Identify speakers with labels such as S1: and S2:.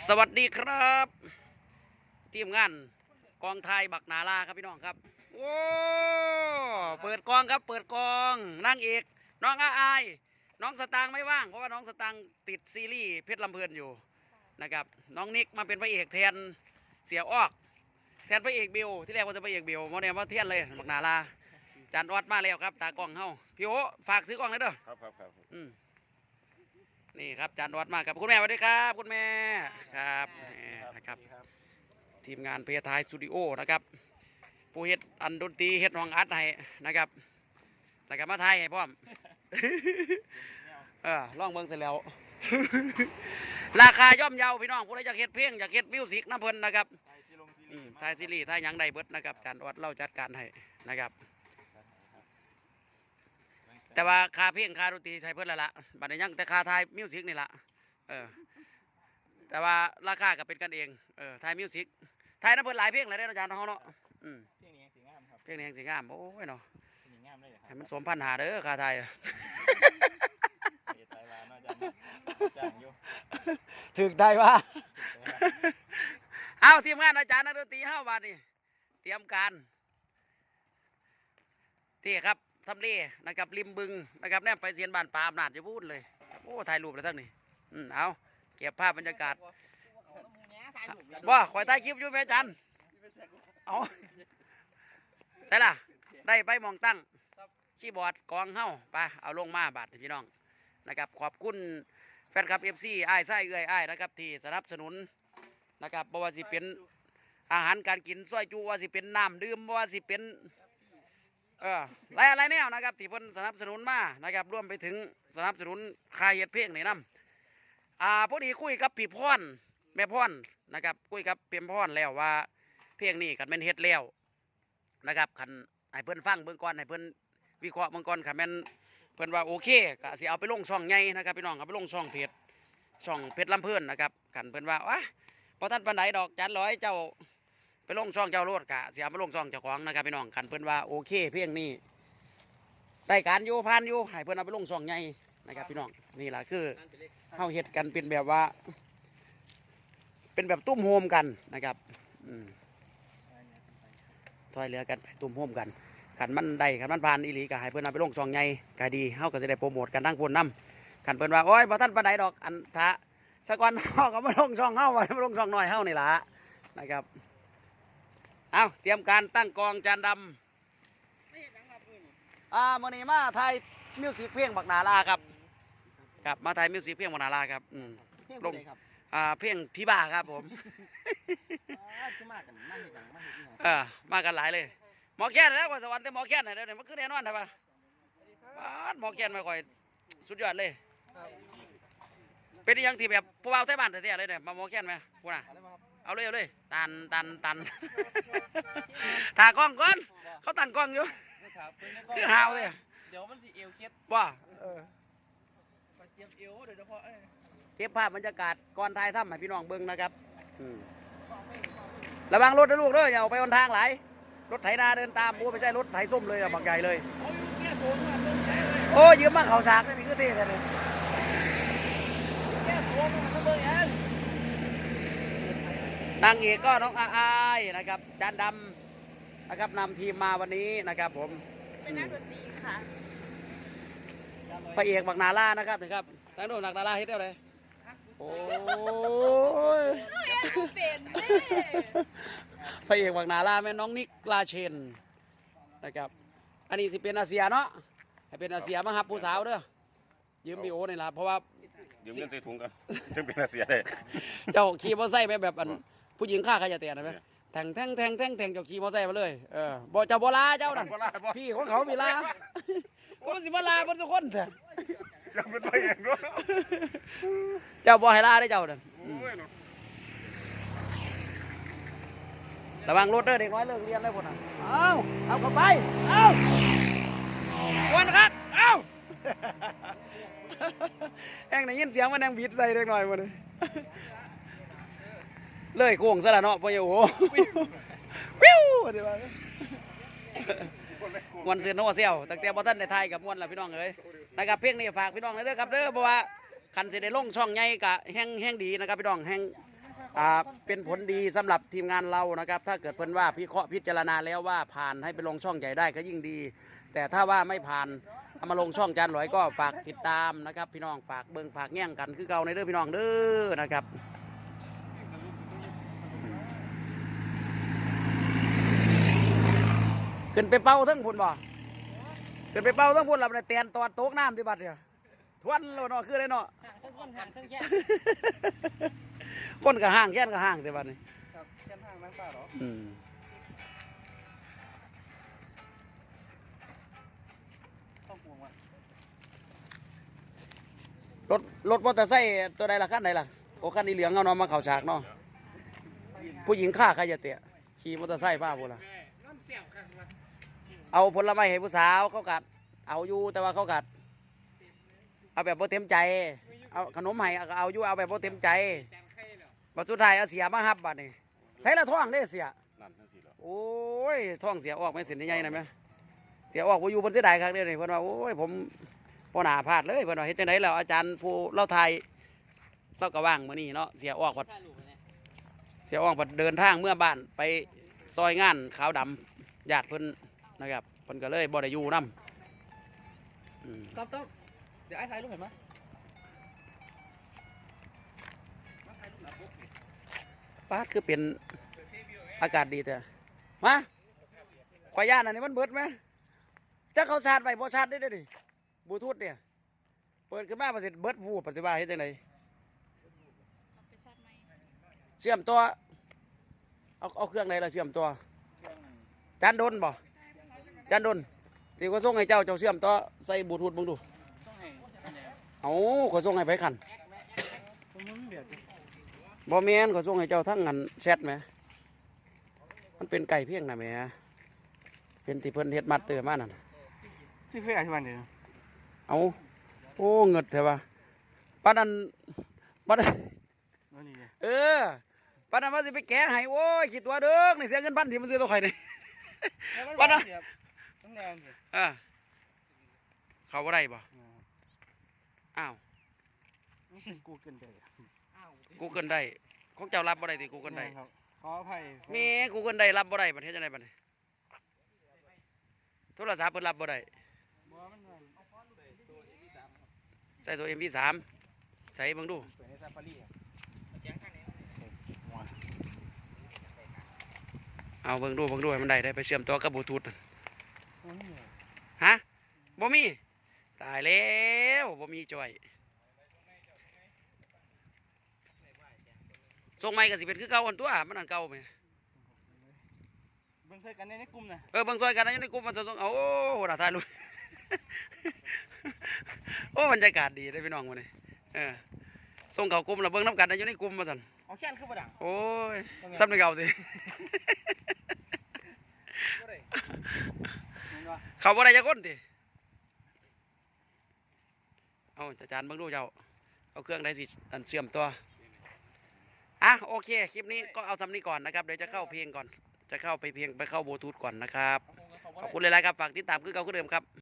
S1: สวัสดีครับ ทีมงานกองไทยบักนาลาครับพี่น้องครับ โอ้เปิดกองครับ เปิดกองนางเอกน้องอาอาย น้องสตางค์ไม่ว่าง เพราะว่าน้องสตางค์ติดซีรีส์เพชรลำเพลินอยู่นะครับ น้องนิกมาเป็นพระเอกแทนเสียออก แทนพระเอกบิวที่แรกว่าจะพระเอกบิวโมเดลว่าเทียนเลยบักนาลาจานออดมาแล้วครับ ตากล้องเฮาพี่โอฝากถือกล้องหน่อยเด้อ
S2: ครับครับครับ
S1: อืม นี่ครับจานวัดมากครับคุณแม่สวัสดีครับ คุณแม่ครับแหม่นะครับ ทีมงานเพยทายสตูดิโอนะครับผู้เฮ็ดอันดนตรีเฮ็ดห้องอัดให้นะครับแล้วก็มาไทยให้พร้อมเออลองเบิ่งเสร็จแล้ว ราคาย่อมเยาพี่น้องผู้ใดอยากเฮ็ดเพลงอยากเฮ็ดมิวสิกน้ำเพิ่นนะครับอืมถ่ายซีรีส์ถ่ายหยังใดเบิดนะครับจานวัดเล่าจัดการให้นะครับ แต่ว่าค่าเพลงค่าดนตรีใช้เพิ่นและละบัดนี้ยังแต่ค่าถ่ายมิวสิกนี่ละเออแต่ว่าราคาก็เป็นกันเองเออถ่ายมิวสิกถ่ายน้ำเพิ่นหลายเพลงหลายเด้ออาจารย์เฮาเนาะอืม
S2: เพลงนี้สีงามครับ
S1: เพลงนี้ยังสิงามโอ้ยเนาะ
S2: เพลงนี้งามเลยค
S1: ให้
S2: รับ
S1: มันสมพันหาเด้อค่าถ่ายอะ
S2: เฮ็ดสายวานเนาะอาจารย์จ้างอยู่
S1: ถึกได้ว่าเอาทีมงานอาจารย์นักดนตรีเฮาบาดนี้เตรียมการที่ครับ ทำเลนะครับริมบึงนะครับแนมไปเสียนบ้านปลาอำนาจจะพูดเลยโอ้ถ่ายรูปแล้วทั้งนี้อืมเอาเก็บภาพบรรยากาศว่าข่อยใต้คลิปอยู่แม่จันเอาใช่ล่ะ ได้ไปหมองตั้งคีย์บอร์ดกองเฮ้าไปเอาลงมาบาดนี่พี่น้องนะครับขอบคุณแฟนคลับเอฟซีไอ้ายไส้เอื้อยไอ้ายนะครับที่สนับสนุนนะครับบ่ว่าสิเป็นอาหารการกินซอยจูว่าสิเป็นน้ำดื่มบ่ว่าสิเป็น เออหลายอะไรแนวนะครับที่เพิ่นสนับสนุนมานะครับร่วมไปถึงสนับสนุนค่ายเฮ็ดเพลงนี่นํอ่าพอดีคุยกับพี่พรแม่พรนะครับคุยกับเพียมพรแล้วว่า เพลงนี้กันแม่นเฮ็ดแล้วนะครับคันให้เพิ่นฟังเบิ่งก่อนให้เพิ่นวิเคราะห์เบิ่งก่อนคันแม่นเพิ่นว่าโอเคก็สิเอาไปลงช่องใหญ่นะครับพี่น้องเอาไปลงช่องเพจช่องเพจลำเพิ่นนะครับคันเพิ่นว่าว้าบ่ทันปานใดดอกจันร้อยเจ้า ไปลงช่องเจ้าโลดกะสิเอาไปลงช่องเจ้าของนะครับพี่น้องคันเพิ่นว่าโอเคเพลงนี้ได้การอยู่ผ่านอยู่ให้เพิ่อนเอาไปลงช่องใหญ่นะครับพี่น้องนี่แหละคือเฮาเฮ็ดกันเป็นแบบว่า เป็นแบบตุ้มโฮมกันนะครับถอยเรือกันไปตุ้มโฮมกันขันมันได้ขันมันผ่านอีหลีก็ให้เพิ่อนเอาไปลงซองใหญ่ก็ดีเฮาก็สิได้โปรโมทกันทั้งคนนํขันเพิ่นว่าโอ้ยบ่ทันปานใดดอกอันทะสักวันเฮาก็มาลงช่องเฮาว่ามาลงช่องน้อยเฮานี่ล่ะนะครับ เอาเตรียมการตั้งกองจานดำอ่ามื้อนี้มาถ่ายมิวสิกเพลงบักนาลาครับ ครับมาถ่ายมิวสิกเพลงบักนาลาครับอืมลง
S3: ครับ
S1: อ่าเพลงพี่บ้าครับผม
S3: คือมากกันมากเห็นอย่างมากเห็นอย่าง
S1: เออมากันหลายเลยหมอแค้นแล้วกว่าสวรรค์แต่หมอแค้นเนี่ยเดี๋ยวนี้มันคือแน่นอนใช่ปะบ้านหมอแค้นมาก่อยสุดยอดเลย เป็นอหยังที่แบบผู้เบาไทยบ้านแท้ๆเลยเนี่ยมาหมอแค้นไหมพูดน่ะ
S3: อะไรบ้างครับ
S1: เอาเลยเอาเลยตันตันตันถ่ากล้องก่อนเขาตั้งกล้องอยู่
S3: นี่ครับปืนใน
S1: คือหาวเลย
S3: เดี๋ยวมันสิเอวเคล็ด
S1: ว่า
S3: มันเตรียมเอวโดยเฉพาะเอ้ย
S1: เก็บภาพบรรยากาศก่อนถ่ายทำให้พี่น้องเบิ่งนะครับอืมระวังรถนะลูกเด้ออย่าออกไปบนทางหลายรถไถนาเดินตามโอ้ไม่ใช่รถไถส้มเลยอะบักใหญ่เลย
S3: เอาอยู่แก้โซนมาต้นใจเลย
S1: โอ้ยืมมาเขาฉากนี่คือเท่กันเลย
S3: แก้โซนมาต้นเบอร์แอน
S1: นางเอกก็น้องอาอายนะครับจานดำนะครับนำทีมมาวันนี้นะครับ ผม
S4: เป็นนักดนตรีค่ะ
S1: พระเอกบักนาล่านะครับนะครับทั้งโน้นนักนาล่าเฮ็ดได้เลยโอ้ย
S4: เป็นแม่
S1: พระเอกบักนาล่าแม่น้องนิกลาเชนนะครับ อันนี้สิเป็นอาเซียเนาะให้เป็นอาเซียมาครับผู้สาวเด้อยืมบีโอนี่ล่ะเพราะว่า
S2: ยืมเงินใส่ถุงกันจึงเป็นอาเสียเลย
S1: เจ้าขี่มอเตอร์ไซค์ไปแบบอัน ผู้หญิงฆ่าขยะเตียนนะไหมแทงแทงแทงแทงแทงเจ้าขี่มอเตอร์ไซค์มาเลยเออบ่เจ้าโบลาเจ้านั่น
S2: บ่ได้บ่
S1: พี่ของเขามีลาก็สิมาลาบนทุกคนเถอะ
S2: ยังเป็นตัวเองด้วย
S1: เจ้าบ่ให้ลาได้เจ้านั่น
S2: โอ้ยเนาะ
S1: ระวังรถเด้อเด็กน้อยเลิกเรียนแล้วพุ่นน่ะเอาเอาเข้าไปเอาวนครับเอาแห้งได้ยินเสียงมันแห้งบีดใส่เด็กน้อยหมดเลย เลยโค้งซะละเนาะพ่อใหญ่โอ้โหวิวเดี๋ยวว่าม่วนเสือโนเซียวตั้งแต่บ่ทันได้ทายกับม่วนล่ะพี่น้องเอ้ยนะครับเพลงนี้ฝากพี่น้องเลยเด้อครับเด้อเพราะว่าคันสิได้ลงช่องใหญ่กะแห้งแห้งดีนะครับพี่น้องแห้งอ่าเป็นผลดีสำหรับทีมงานเรานะครับ ถ้าเกิดเพิ่นว่าพิเคราะห์พิจารณาแล้วว่าผ่านให้ไปลงช่องใหญ่ได้ก็ยิ่งดี แต่ถ้าว่าไม่ผ่านเอามาลงช่องจานหลอยก็ฝากติดตามนะครับ พี่น้องฝากเบิ่งฝากแย่งกันคือเก่าในเด้อพี่น้องเด้อนะครับ ขึ้นไปเป่าทั้งพุ่นบ่ขึ้นไปเป่าทั้งพุ่นแล้วมันได้เตียนตอดโต๊ะน้ำที่บัดเนี่ยทวนแล้วเนาะคือได้เนาะ
S3: ห่างทั้งคนห่างทั้งแค่
S1: คนก็ห่างแค่นก็ห่างแต่บัดนี้
S3: ครับแค่ห่างนั่งป้าเหรอ
S1: อืม
S3: ต้องปวงว่ะ
S1: รถรถมอเตอร์ไซค์ตัวใดล่ะคันไหนล่ะโอ้คันนี้เหลืองเอาเนาะมาเข่าฉากเนาะผู้หญิงฆ่าใครจะเตะขี่มอเตอร์ไซค์ป้าพูดล่ะ เอาผลไม้ให้ผู้สาวเขากัด เอาอยู่แต่ว่าเขากัด เอาแบบบ่เต็มใจ เอาขนมให้ก็เอาอยู่เอาแบบบ่เต็มใจบัดสุดท้ายเอาเสียมาฮับบัดนี้ใส่ละท้องเด้เสีย
S2: นั่นทั้งสี่แล้ว
S1: โอ้ยท้องเสียออกไม่สินใหญ่ๆนะแม่เสียออกบ่อยู่เพิ่นเสียดายครั้งเดียวนี่เพิ่นว่าโอ้ยผมบ่น่าพลาดเลยเพิ่นว่าเฮ็ดจังไดแล้วอาจารย์ผู้เล่าไทยเราก็ว่างมื้อนี้เนาะเสียออกวัด
S3: ถ่ายรูปไปเนี่ย
S1: เสียออกวัดเดินทางเมื่อบ้านไปซอยงานขาวดำญาติเพิ่น นะครับเพิ่นก็เลยบ่ได้อยู่นํอืม
S3: ต๊อบต๊อบเดี๋ยวไอ้ถ่ายรูปเห็นไหมมาถ่ายรูปหน้าปกนี่
S1: ปาดคือเป็นอากาศดีแต่มาขอยย่านอันนี้มันเบิดไหมถ้าเขาชาร์จไปบ่ชาร์จได้เด้อดิบลูทูธเนี่ยเปิดขึ้นมาประสิทธิ์เบิดวูบประสิทธิ์ว่าเฮ็ดจังได
S4: เอาไปซัดไหม
S1: เชื่อมตัวเอาเอาเครื่องไหนล่ะเชื่อมตัว
S3: เครื่อง
S1: จานดนบ่ จานดนที่ก็ส่งให้เจ้าเจ้าเชื่อมตัวใส่บลูทูธมึงดู
S3: ต้องให้อันเนี้ย
S1: เอาขอส่งให้ไปขัน
S3: ผมมันเบียดดิ
S1: บ่แม่นขอส่งให้เจ้าทั้งงานแชทไหมมันเป็นไก่เพียงนะแหม่เป็นที่เพิ่นเฮ็ดมัดเตอมานั่นน่ะ
S3: ซื้อเฟซอธิบายเดี๋ยว
S1: เอาโอ้เงิดเถอะวะปานนั้นปานนั้น
S3: นั่นนี่ไง
S1: เออปานนั้นว่าสิไปแกะให้โอ้ยคิดตัวเด้อนี่เสียเงินพันที่มันซื้อตัวข่อยนี่วันน่ะ
S3: ต้องแนวสิ
S1: อ่าเขาบ่ได้บ่อ้าว
S3: กูเกินไป
S1: กูเกินได้ของเจ้ารับบ่ได้ติกูเกินได้
S3: ครับขออภัย
S1: แมีกูเกินได้รับบ่ได้ประเทศจังไดบัดนี้โทรศัพท์เพิ่นรับบ่ได้
S3: บ่มันว่า
S1: ใส่ตัว MP3 ใส่เบิ่งดู
S3: เปิดในซาฟารีอะเสียงข้างนี้
S1: เอาเบิ่งดูเบิ่งดูให้มันได้ได้ไปเชื่อมต่อกับบลูทูธนั่น
S3: มันนี่ไง
S1: ฮะบ่มี ตายแล้วบ่มีจ่อยส่งใหม่ก็สิเป็นคือเก่าอันตัวมันอันเก่าแหม
S3: เบิ่งใส่กันในในกลุ่มนะ
S1: เออเบิ่งซอยกันนะอยู่ในกลุ่มมันส่งเอาโอ้โหน่าถ่ายรูปโอ้บรรยากาศดีเด้อพี่น้องมื้อนี้เออส่งเข้ากลุ่มแล้วเบิ่งนํกันนะอยู่ในกลุ่มว่าซั่น
S3: เอาแค่นคือบ่ดัง
S1: โอ้ยซ้ำในเก่าสิ
S3: บ่ได้ เห็นบ่
S1: เขาบ่ได้จักคนติเอาอาจารย์เบิ่งดูเจ้า เอาเครื่องได้สิอันเชื่อมตัวอะโอเค คลิปนี้ก็เอาทำนี้ก่อนนะครับ เดี๋ยวจะเข้าเพลงก่อน จะเข้าไปเพลงไปเข้าบลูทูธก่อนนะครับ
S3: เอาคงเอา
S1: ขอบคุณหลายๆครับ ฝากติดตามคือเก่าคือเดิมครับ